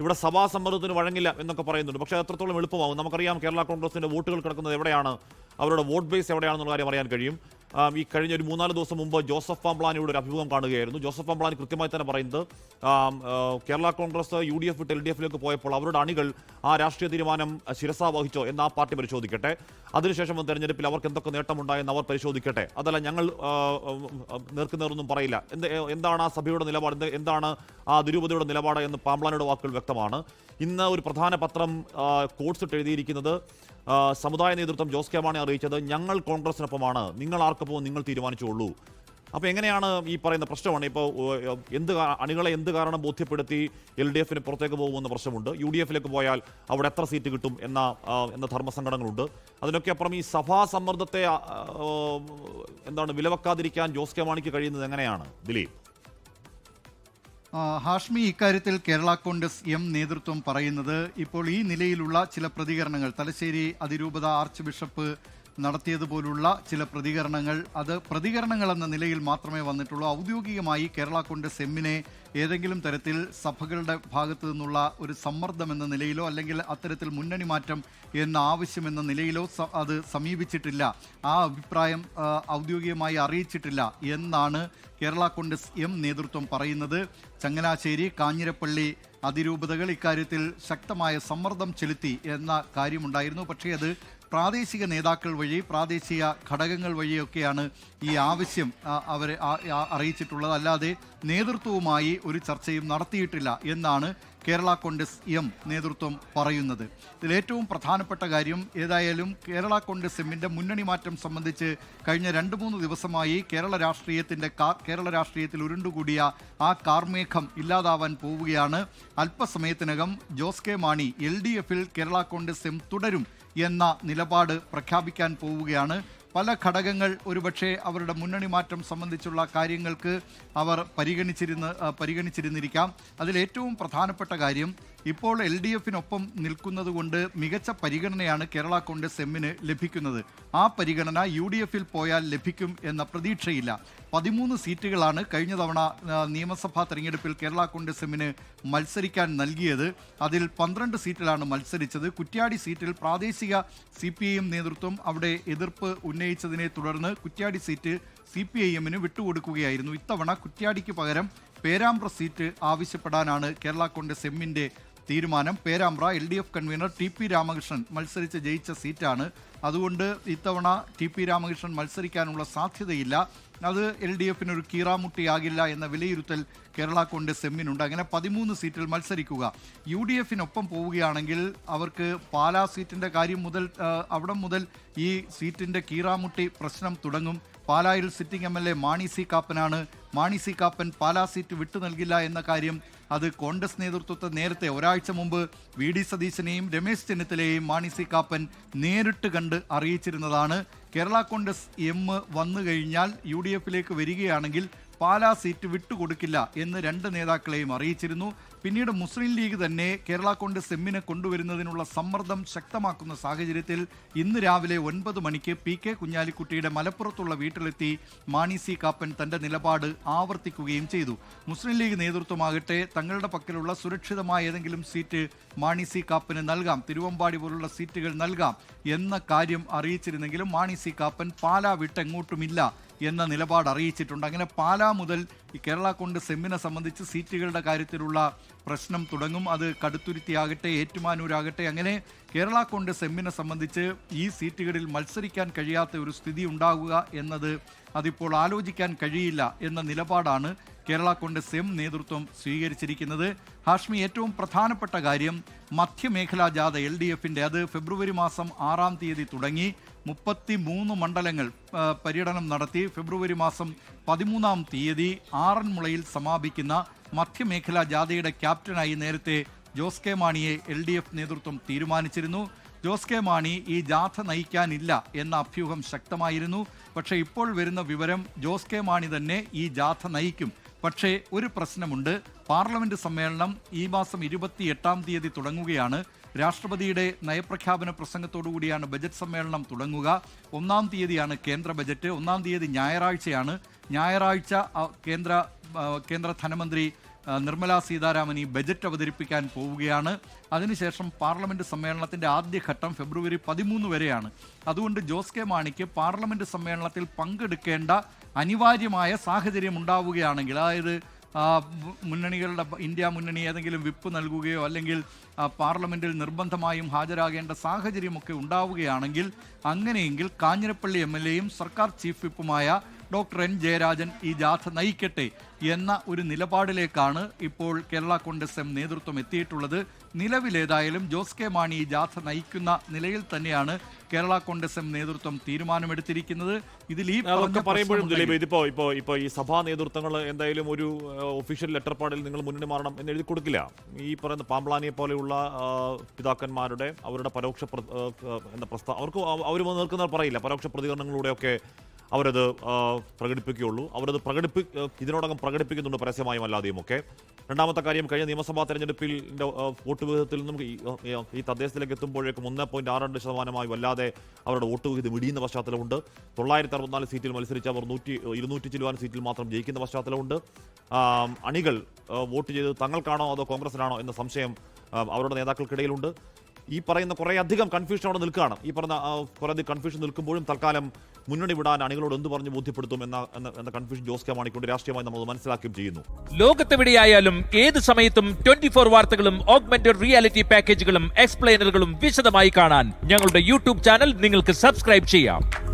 ഇവിടെ സഭാ സമ്മർദ്ദത്തിന് വഴങ്ങില്ല എന്നൊക്കെ പറയുന്നുണ്ട്. പക്ഷേ അത്രത്തോളം എളുപ്പമാകും നമുക്കറിയാം കേരള കോൺഗ്രസിന്റെ വോട്ടുകൾ കിടക്കുന്നത് എവിടെയാണ്? അവരുടെ വോട്ട് ബേസ് എവിടെയാണെന്നുള്ള കാര്യം അറിയാൻ കഴിയും. ഈ കഴിഞ്ഞ ഒരു മൂന്നാൽ ദിവസം മുമ്പ് ജോസഫ് പാംപ്ലാനിയുടെ ഒരു അഭിമുഖം കാണുകയായിരുന്നു. ജോസഫ് പാംപ്ലാനി കൃത്യമായി തന്നെ പറയുന്നത് Kerala Congress U D F വിട്ട് എൽ ഡി എഫിലേക്ക് പോയപ്പോൾ അവരുടെ അണികൾ ആ രാഷ്ട്രീയ തീരുമാനം ശിരസ വഹിച്ചോ എന്ന് ആ പാർട്ടി പരിശോധിക്കട്ടെ. അതിനുശേഷം തെരഞ്ഞെടുപ്പിൽ അവർക്ക് എന്തൊക്കെ നേട്ടമുണ്ടായെന്ന് അവർ പരിശോധിക്കട്ടെ. അതല്ല ഞങ്ങൾ ആ, പറയില്ല. എന്ത് എന്താണ് ആ സഭയുടെ നിലപാട്? എന്താണ് ആ ദുരൂപതയുടെ നിലപാട് എന്ന് പാംപ്ലാനിയുടെ വാക്കുകൾ വ്യക്തമാണ്. ഇന്ന് ഒരു പ്രധാന പത്രം കോഴ്സ് ഇട്ട് എഴുതിയിരിക്കുന്നത് സമുദായ നേതൃത്വം ജോസ് കെ മാണി അറിയിച്ചത് ഞങ്ങൾ കോൺഗ്രസിനൊപ്പമാണ്. നിങ്ങൾ ആർക്കൊപ്പം നിങ്ങൾ തീരുമാനിച്ചുള്ളൂ അപ്പോൾ എങ്ങനെയാണ് ഈ പറയുന്ന പ്രശ്നമാണ്? ഇപ്പോൾ എന്ത് അണികളെ എന്ത് കാരണം ബോധ്യപ്പെടുത്തി എൽ ഡി എഫിന് പുറത്തേക്ക് പോകുമെന്ന പ്രശ്നമുണ്ട്. യു ഡി എഫിലേക്ക് പോയാൽ അവിടെ എത്ര സീറ്റ് കിട്ടും എന്ന എന്ന ധർമ്മസങ്കടങ്ങളുണ്ട്. അതിനൊക്കെ അപ്പുറം ഈ സഭാ സമ്മർദ്ദത്തെ എന്താണ് വിലവെക്കാതിരിക്കാൻ ജോസ് കെ മാണിക്ക് കഴിയുന്നത് എങ്ങനെയാണ്? ദിലീപ്. ഹാഷ്മി ഇക്കാര്യത്തിൽ കേരള കോൺഗ്രസ് എം നേതൃത്വം പറയുന്നത് ഇപ്പോൾ ഈ നിലയിലുള്ള ചില പ്രതികരണങ്ങൾ തലശ്ശേരി അതിരൂപത ആർച്ച് ബിഷപ്പ് നടത്തിയതുപോലുള്ള ചില പ്രതികരണങ്ങൾ അത് പ്രതികരണങ്ങൾ എന്ന നിലയിൽ മാത്രമേ വന്നിട്ടുള്ളൂ. ഔദ്യോഗികമായി കേരള കോൺഗ്രസ് എമ്മിനെ ഏതെങ്കിലും തരത്തിൽ സഭകളുടെ ഭാഗത്തു നിന്നുള്ള ഒരു സമ്മർദ്ദം എന്ന നിലയിലോ അല്ലെങ്കിൽ അത്തരത്തിൽ മുന്നണി മാറ്റം എന്ന ആവശ്യം എന്ന നിലയിലോ അത് സമീപിച്ചിട്ടില്ല. ആ അഭിപ്രായം ഔദ്യോഗികമായി അറിയിച്ചിട്ടില്ല എന്നാണ് കേരള കോൺഗ്രസ് എം നേതൃത്വം പറയുന്നത്. ചങ്ങനാശ്ശേരി കാഞ്ഞിരപ്പള്ളി അതിരൂപതകൾ ഇക്കാര്യത്തിൽ ശക്തമായ സമ്മർദ്ദം ചെലുത്തി എന്ന കാര്യമുണ്ടായിരുന്നു. പക്ഷേ അത് പ്രാദേശിക നേതാക്കൾ വഴി പ്രാദേശിക ഘടകങ്ങൾ വഴിയൊക്കെയാണ് ഈ ആവശ്യം അവരെ അറിയിച്ചിട്ടുള്ളത്. അല്ലാതെ നേതൃത്വവുമായി ഒരു ചർച്ചയും നടത്തിയിട്ടില്ല എന്നാണ് കേരള കോൺഗ്രസ് എം നേതൃത്വം പറയുന്നത്. ഇതിൽ ഏറ്റവും പ്രധാനപ്പെട്ട കാര്യം ഏതായാലും കേരള കോൺഗ്രസ് എമ്മിന്റെ മുന്നണി മാറ്റം സംബന്ധിച്ച് കഴിഞ്ഞ രണ്ട് മൂന്ന് ദിവസമായി കേരള രാഷ്ട്രീയത്തിന്റെ കേരള രാഷ്ട്രീയത്തിൽ ഉരുണ്ടുകൂടിയ ആ കാർമേഘം ഇല്ലാതാവാൻ പോവുകയാണ്. അല്പസമയത്തിനകം Jose K Mani L D എഫിൽ കേരള കോൺഗ്രസ് എം തുടരും. എന്ന നിലപാട് പ്രഖ്യാപിക്കാൻ പോവുകയാണ്. പല ഘടകങ്ങൾ ഒരുപക്ഷെ അവരുടെ മുന്നണി മാറ്റം സംബന്ധിച്ചുള്ള കാര്യങ്ങൾക്ക് അവർ പരിഗണിച്ചിരുന്ന് പരിഗണിച്ചിരുന്നിരിക്കാം. അതിൽ ഏറ്റവും പ്രധാനപ്പെട്ട കാര്യം ഇപ്പോൾ എൽ ഡി എഫിനൊപ്പം നിൽക്കുന്നത് കൊണ്ട് മികച്ച പരിഗണനയാണ് കേരള കോൺഗ്രസ് എമ്മിന് ലഭിക്കുന്നത്. ആ പരിഗണന യു ഡി എഫിൽ പോയാൽ ലഭിക്കും എന്ന പ്രതീക്ഷയില്ല. പതിമൂന്ന് സീറ്റുകളാണ് കഴിഞ്ഞ തവണ നിയമസഭാ തെരഞ്ഞെടുപ്പിൽ കേരള കോൺഗ്രസ് എമ്മിന് മത്സരിക്കാൻ നൽകിയത്. അതിൽ പന്ത്രണ്ട് സീറ്റിലാണ് മത്സരിച്ചത്. കുറ്റ്യാടി സീറ്റിൽ പ്രാദേശിക സി നേതൃത്വം അവിടെ എതിർപ്പ് ഉന്നയിച്ചതിനെ തുടർന്ന് Kuttiadi seat C P I എമ്മിന് വിട്ടുകൊടുക്കുകയായിരുന്നു. ഇത്തവണ കുറ്റ്യാടിക്ക് പകരം പേരാമ്പ്ര സീറ്റ് ആവശ്യപ്പെടാനാണ് കേരള കോൺഗ്രസ് എമ്മിന്റെ തീരുമാനം. Perambra L D F convener T P Ramakrishnan മത്സരിച്ച് ജയിച്ച സീറ്റാണ്. അതുകൊണ്ട് ഇത്തവണ ടി പി രാമകൃഷ്ണൻ മത്സരിക്കാനുള്ള സാധ്യതയില്ല. അത് എൽ ഡി എഫിനൊരു കീറാമുട്ടിയാകില്ല എന്ന വിലയിരുത്തൽ കേരള കോൺഗ്രസ് എമ്മിനുണ്ട് അങ്ങനെ പതിമൂന്ന് സീറ്റിൽ മത്സരിക്കുക. യു ഡി എഫിനൊപ്പം പോവുകയാണെങ്കിൽ അവർക്ക് പാലാ സീറ്റിന്റെ കാര്യം മുതൽ അവിടെ മുതൽ ഈ സീറ്റിന്റെ കീറാമുട്ടി പ്രശ്നം തുടങ്ങും. പാലായിൽ sitting M L A Mani C കാപ്പനാണ്. Mani C Kappan Pala seat വിട്ടു നൽകില്ല എന്ന കാര്യം അത് കോൺഗ്രസ് നേതൃത്വത്തെ നേരത്തെ ഒരാഴ്ച മുമ്പ് വി ഡി സതീശനെയും രമേശ് ചെന്നിത്തലയെയും മാണി സി കാപ്പൻ നേരിട്ട് കണ്ട് അറിയിച്ചിരുന്നതാണ്. കേരള കോൺഗ്രസ് എം വന്നു കഴിഞ്ഞാൽ യു ഡി എഫിലേക്ക് വരികയാണെങ്കിൽ പാലാ സീറ്റ് വിട്ടുകൊടുക്കില്ല എന്ന് രണ്ട് നേതാക്കളെയും അറിയിച്ചിരുന്നു. പിന്നീട് മുസ്ലിം ലീഗ് തന്നെ കേരള കോൺഗ്രസ് എമ്മിനെ കൊണ്ടുവരുന്നതിനുള്ള സമ്മർദ്ദം ശക്തമാക്കുന്ന സാഹചര്യത്തിൽ ഇന്ന് രാവിലെ ഒൻപത് മണിക്ക് പി കെ കുഞ്ഞാലിക്കുട്ടിയുടെ മലപ്പുറത്തുള്ള വീട്ടിലെത്തി മാണി സി കാപ്പൻ തന്റെ നിലപാട് ആവർത്തിക്കുകയും ചെയ്തു. മുസ്ലിം ലീഗ് നേതൃത്വമാകട്ടെ തങ്ങളുടെ പക്കലുള്ള സുരക്ഷിതമായ ഏതെങ്കിലും സീറ്റ് മാണി സി കാപ്പന് നൽകാം. തിരുവമ്പാടി പോലുള്ള സീറ്റുകൾ നൽകാം എന്ന കാര്യം അറിയിച്ചിരുന്നെങ്കിലും മാണി സി കാപ്പൻ പാലാ വിട്ടെങ്ങോട്ടുമില്ല. എന്ന നിലപാട് അറിയിച്ചിട്ടുണ്ട്. അങ്ങനെ പാലാ മുതൽ ഈ കേരള കോൺഗ്രസ് എമ്മിനെ സംബന്ധിച്ച് സീറ്റുകളുടെ കാര്യത്തിലുള്ള പ്രശ്നം തുടങ്ങും. അത് കടുത്തുരുത്തിയാകട്ടെ ഏറ്റുമാനൂരാകട്ടെ അങ്ങനെ കേരള കോൺഗ്രസ് എമ്മിനെ സംബന്ധിച്ച് ഈ സീറ്റുകളിൽ മത്സരിക്കാൻ കഴിയാത്ത ഒരു സ്ഥിതി ഉണ്ടാകുക എന്നത് അതിപ്പോൾ ആലോചിക്കാൻ കഴിയില്ല എന്ന നിലപാടാണ് കേരള കോൺഗ്രസ് എം നേതൃത്വം സ്വീകരിച്ചിരിക്കുന്നത്. ഹാഷ്മി ഏറ്റവും പ്രധാനപ്പെട്ട കാര്യം മധ്യമേഖലാ ജാഥ എൽ ഡി എഫിന്റെ അത് ഫെബ്രുവരി മാസം ആറാം തീയതി തുടങ്ങി. മുപ്പത്തി മൂന്ന് മണ്ഡലങ്ങൾ പര്യടനം നടത്തി ഫെബ്രുവരി മാസം പതിമൂന്നാം തീയതി ആറന്മുളയിൽ സമാപിക്കുന്ന മധ്യമേഖലാ ജാഥയുടെ ക്യാപ്റ്റനായി നേരത്തെ ജോസ് കെ മാണിയെ എൽ ഡി എഫ് നേതൃത്വം തീരുമാനിച്ചിരുന്നു. ജോസ് കെ മാണി ഈ ജാഥ നയിക്കാനില്ല എന്ന അഭ്യൂഹം ശക്തമായിരുന്നു. പക്ഷേ ഇപ്പോൾ വരുന്ന വിവരം ജോസ് കെ മാണി തന്നെ ഈ ജാഥ നയിക്കും. പക്ഷേ ഒരു പ്രശ്നമുണ്ട്. പാർലമെന്റ് സമ്മേളനം ഈ മാസം ഇരുപത്തി എട്ടാം തീയതി തുടങ്ങുകയാണ്. രാഷ്ട്രപതിയുടെ നയപ്രഖ്യാപന പ്രസംഗത്തോടുകൂടിയാണ് ബജറ്റ് സമ്മേളനം തുടങ്ങുക. ഒന്നാം തീയതിയാണ് കേന്ദ്ര ബജറ്റ്. ഒന്നാം തീയതി ഞായറാഴ്ചയാണ്. ഞായറാഴ്ച കേന്ദ്ര കേന്ദ്ര ധനമന്ത്രി നിർമ്മലാ സീതാരാമൻ ഈ ബജറ്റ് അവതരിപ്പിക്കാൻ പോവുകയാണ്. അതിനുശേഷം പാർലമെന്റ് സമ്മേളനത്തിന്റെ ആദ്യഘട്ടം ഫെബ്രുവരി പതിമൂന്ന് വരെയാണ്. അതുകൊണ്ട് ജോസ് കെ മാണിക്ക് പാർലമെന്റ് സമ്മേളനത്തിൽ പങ്കെടുക്കേണ്ട അനിവാര്യമായ സാഹചര്യം ഉണ്ടാവുകയാണെങ്കിൽ അതായത് മുന്നണികളുടെ ബ- ഇന്ത്യ മുന്നണി ഏതെങ്കിലും വിപ്പ് നൽകുകയോ അല്ലെങ്കിൽ പാർലമെന്റിൽ നിർബന്ധമായും ഹാജരാകേണ്ട സാഹചര്യമൊക്കെ ഉണ്ടാവുകയാണെങ്കിൽ അങ്ങനെയെങ്കിൽ കാഞ്ഞിരപ്പള്ളി എം എൽ എയും സർക്കാർ ചീഫ് വിപ്പുമായ ഡോക്ടർ എൻ. ജയരാജൻ ഈ ജാഥ നയിക്കട്ടെ എന്ന ഒരു നിലപാടിലേക്കാണ് ഇപ്പോൾ കേരള കോൺഗ്രസ് എം നേതൃത്വം എത്തിയിട്ടുള്ളത്. നിലവിലേതായാലും ജോസ് കെ മാണി ഈ ജാഥ നയിക്കുന്ന നിലയിൽ തന്നെയാണ് കേരള കോൺഗ്രസ് എം നേതൃത്വം തീരുമാനമെടുത്തിരിക്കുന്നത്. ഇതിൽ ഈ പറയുമ്പോഴും ഇതിപ്പോ ഇപ്പോ ഇപ്പോ ഈ സഭാ നേതൃത്വങ്ങൾ എന്തായാലും ഒരു ഒഫീഷ്യൽ ലെറ്റർ പാടിൽ നിങ്ങൾ മുന്നണി മാറണം എന്ന് എഴുതി കൊടുക്കില്ല. ഈ പറയുന്ന പാമ്പ്ലാനിയെ പോലെയുള്ള പിതാക്കന്മാരുടെ അവരുടെ പരോക്ഷ എന്താ പ്രസ്താവ അവർക്ക് അവർ നിൽക്കുന്നവർ പറയില്ല. പരോക്ഷ പ്രതികരണങ്ങളിലൂടെയൊക്കെ അവരത് പ്രകടിപ്പിക്കുകയുള്ളൂ. അവരത് പ്രകടിപ്പി ഇതിനോടകം പ്രകടിപ്പിക്കുന്നുണ്ട് പരസ്യമായും അല്ലാതെയും ഒക്കെ. രണ്ടാമത്തെ കാര്യം കഴിഞ്ഞ നിയമസഭാ തെരഞ്ഞെടുപ്പിൽ വോട്ട് വിഹിതത്തിൽ നിന്നും ഈ, തദ്ദേശത്തിലേക്ക് എത്തുമ്പോഴേക്കും ഒന്ന് പോയിന്റ് ആറ് രണ്ട് ശതമാനമായി വല്ലാതെ അവരുടെ വോട്ട് വിഹിതം ഇടിയുന്ന പശ്ചാത്തലമുണ്ട്. തൊള്ളായിരത്തി അറുപത്തിനാല് സീറ്റിൽ മത്സരിച്ച് അവർ നൂറ്റി ഇരുന്നൂറ്റി ചിലവാൻ സീറ്റിൽ മാത്രം ജയിക്കുന്ന പശ്ചാത്തലമുണ്ട്. അണികൾ വോട്ട് ചെയ്ത് തങ്ങൾക്കാണോ അതോ കോൺഗ്രസിനാണോ എന്ന സംശയം അവരുടെ നേതാക്കൾക്കിടയിലുണ്ട്. ഈ പറയുന്ന കുറേ അധികം കൺഫ്യൂഷൻ അവിടെ നിൽക്കുകയാണ്. ഈ പറഞ്ഞ ആ, കുറേ അധികം കൺഫ്യൂഷൻ നിൽക്കുമ്പോഴും തൽക്കാലം മുന്നണി വിടാൻ അണികളോട് എന്ത് പറഞ്ഞ് ബോധ്യപ്പെടുത്തും എന്ന- എന്ന കൺഫ്യൂഷൻ ജോസ് കെ മാണിക്കൊണ്ട് രാഷ്ട്രീയമായി നമ്മൾ മനസ്സിലാക്കുകയും ചെയ്യുന്നു. ലോകത്തെവിടെയായാലും ഏത് സമയത്തും ട്വന്റി ഫോർ വാർത്തകളും ഓഗ്മെന്റഡ് റിയാലിറ്റി പാക്കേജുകളും എക്സ്പ്ലെയിനറുകളും വിശദമായി കാണാൻ ഞങ്ങളുടെ യൂട്യൂബ് ചാനൽ നിങ്ങൾക്ക് സബ്സ്ക്രൈബ് ചെയ്യാം.